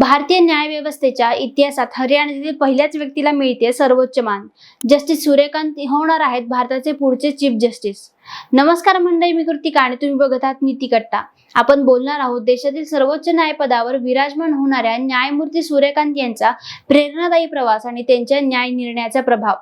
भारतीय न्यायव्यवस्थेच्या इतिहासात हरियाणातील पहिल्याच व्यक्तीला मिळते सर्वोच्च मान. जस्टिस सूर्यकांत होणार आहेत भारताचे पुढचे चीफ जस्टिस. नमस्कार मंडळी मी कृतिका आणि तुम्ही बघत आहात नीती कट्टा आपण बोलणार आहोत देशातील सर्वोच्च न्यायपदावर विराजमान होणाऱ्या न्यायमूर्ती सूर्यकांत यांचा प्रेरणादायी प्रवास आणि त्यांच्या न्याय निर्णयाचा प्रभाव.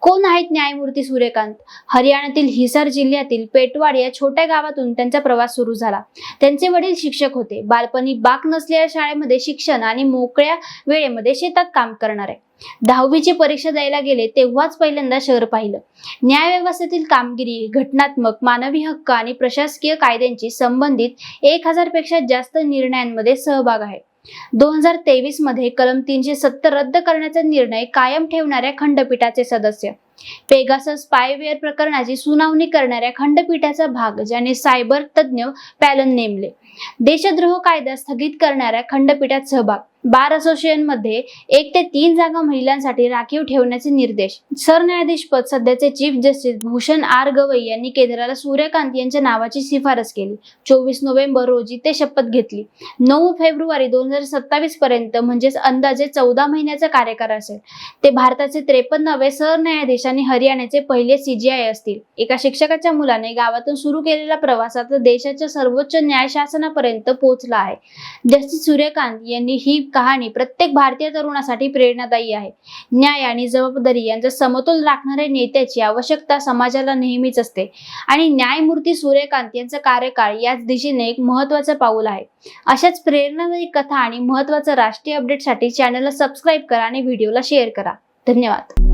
कोण आहेत न्यायमूर्ती सूर्यकांत? हरियाणातील हिसार जिल्ह्यातील पेटवाड या छोट्या गावातून त्यांचा प्रवास सुरू झाला. त्यांचे वडील शिक्षक होते. बालपणी बाक नसलेल्या शाळेमध्ये शिक्षण आणि मोकळ्या वेळेमध्ये शेतात काम करणारे. दहावीची परीक्षा द्यायला गेले तेव्हाच पहिल्यांदा शहर पाहिलं. न्याय व्यवस्थेतील कामगिरी घटनात्मक मानवी हक्क आणि प्रशासकीय कायद्यांची संबंधित एक हजारपेक्षा जास्त निर्णयांमध्ये सहभाग आहे. दोन हजार तेवीसमध्ये कलम तीनशे सत्तर रद्द करण्याचा निर्णय कायम ठेवणाऱ्या खंडपीठाचे सदस्य पेगासस स्पायवेअर प्रकरणाची सुनावणी करणाऱ्या खंडपीठाचा भाग ज्याने सायबर तज्ज्ञ पॅलन नेमले देशद्रोह कायदा स्थगित करणाऱ्या खंडपीठात सहभाग बार असोसिएशनमध्ये एक ते तीन जागा महिलांसाठी राखीव ठेवण्याचे निर्देश. सरन्यायाधीश पद सध्याचे chief justice Bhushan R Gavai यांनी केंद्राला सूर्यकांत यांच्या नावाची शिफारस केली. चोवीस नोव्हेंबर रोजी ते शपथ घेतली. नऊ फेब्रुवारी दोन हजार सत्तावीस पर्यंत म्हणजेच अंदाजे चौदा महिन्याचा कार्यकाळ असेल. ते भारताचे त्रेपन्नावे सरन्यायाधीश आणि हरियाणाचे पहिले सीजीआय असतील. एका शिक्षकाच्या मुलाने गावातून सुरू केलेला प्रवास आता देशाच्या सर्वोच्च न्याय शासनापर्यंत पोहोचला आहे. जस्टिस सूर्यकांत यांनी ही कहाणी प्रत्येक भारतीय तरुणासाठी प्रेरणादायी आहे. न्याय आणि जबाबदारी यांचा समतोल राखणाऱ्या नेत्याची आवश्यकता समाजाला नेहमीच असते. आणि न्यायमूर्ती सूर्यकांत यांचा कार्यकाळ याच दिशेने एक महत्वाचं पाऊल आहे. अशाच प्रेरणादायी कथा आणि महत्वाचं राष्ट्रीय अपडेटसाठी चॅनलला सबस्क्राईब करा आणि व्हिडिओला शेअर करा. धन्यवाद.